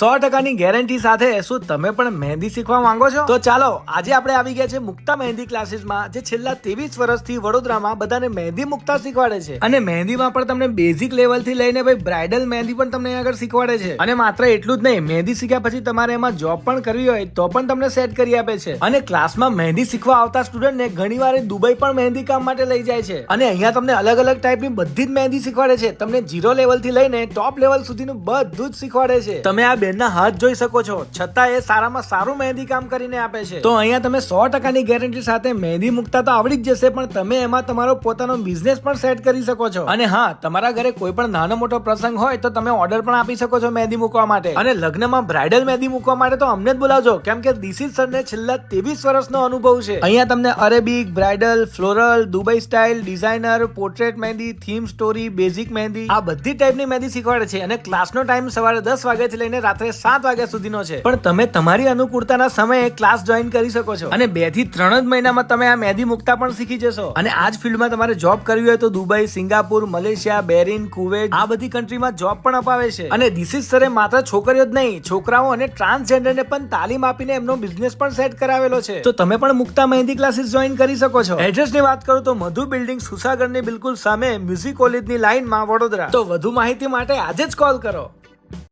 સો ટકાની ગેરંટી સાથે શું તમે પણ મહેંદી શીખવા માંગો છો? તો ચાલો, આજે આપણે આવી ગયા છે મુક્તા મહેંદી ક્લાસીસમાં જે છેલ્લા ત્રેવીસ વર્ષથી વડોદરામાં બધાને મહેંદી મુક્તા શીખવાડે છે. અને મહેંદીમાં પણ તમને બેઝિક લેવલથી લઈને ભાઈ બ્રાઇડલ મહેંદી પણ તમને આગળ શીખવાડે છે. અને માત્ર એટલું જ નહીં, મહેંદી શીખ્યા પછી તમારે એમાં જોબ પણ કરવી હોય તો પણ તમને સેટ કરી આપે છે. અને ક્લાસમાં મહેંદી શીખવા આવતા સ્ટુડન્ટને ઘણી વાર દુબઈ પણ મહેંદી કામ માટે લઈ જાય છે. અને અહીંયા તમને અલગ અલગ ટાઈપની બધી જ મહેંદી શીખવાડે છે. તમને ઝીરો લેવલથી લઈને ટોપ લેવલ સુધીનું બધું જ શીખવાડે છે. તમે આ બેનના હાથ જોઈ શકો છો. છતાં એ સારામાં સારું મહેંદી કામ કરીને આપે છે. તો અહીંયા તમે સો ટકાની ગેરંટી સાથે મહેંદી મૂકતા તો આવડી જ જશે, પણ તમે એમાં તમારો પોતાનો બિઝનેસ પણ સેટ કરી શકો છો. અને હા, તમારા ઘરે કોઈ પણ નાનો મોટો પ્રસંગ હોય તો તમે ઓર્ડર પણ આપી શકો છો મહેંદી મૂકવા માટે. અને લગ્નમાં બ્રાઇડલ મહેંદી મૂકવા માટે તો અમને જ બોલાવજો, કેમ કે દિસીસ સરને છેલ્લા ત્રેવીસ વર્ષનો અનુભવ છે. અહીંયા તમને Arabic bridal floral Dubai style designer portrait mehndi theme story basic mehndi આ બધી ટાઈપની મહેંદી શીખવાડે છે. અને ક્લાસનો ટાઈમ સવારે દસ વાગ્યાથી લઈને રાત્રે સાત વાગ્યા સુધીનો છે. પણ તમે તમારી અનુકૂળતાના સમયે ક્લાસ જોઈન કરી શકો છો. અને બેથી ત્રણ જ મહિનામાં તમે આ મહેંદી મુકતા પણ શીખી જશો. અને આ જ ફિલ્ડમાં તમારે જોબ કરવી હોય તો Dubai, Singapore, Malaysia, Bahrain, Kuwait, આ બધી કન્ટ્રીમાં જોબ પણ અપાવે છે. અને દિસીસ સરે માત્ર છોકરીઓ જ નહીં, છોકરાઓ અને ટ્રાન્સજેન્ડરને પણ તાલીમ આપીને એમનો બિઝનેસ પણ સેટ કરાવેલો છે. તો તમે પણ મુકતા મહેંદી ક્લાસીસ જોઈન કરી શકો છો. એડ્રેસની વાત કરું તો મધુ બિલ્ડિંગ સુસાગરની બિલકુલ સામે મ્યુઝિક કોલેજની લાઇનમાં વડોદરા. તો વધુ માહિતી માટે આજે જ કોલ કરો.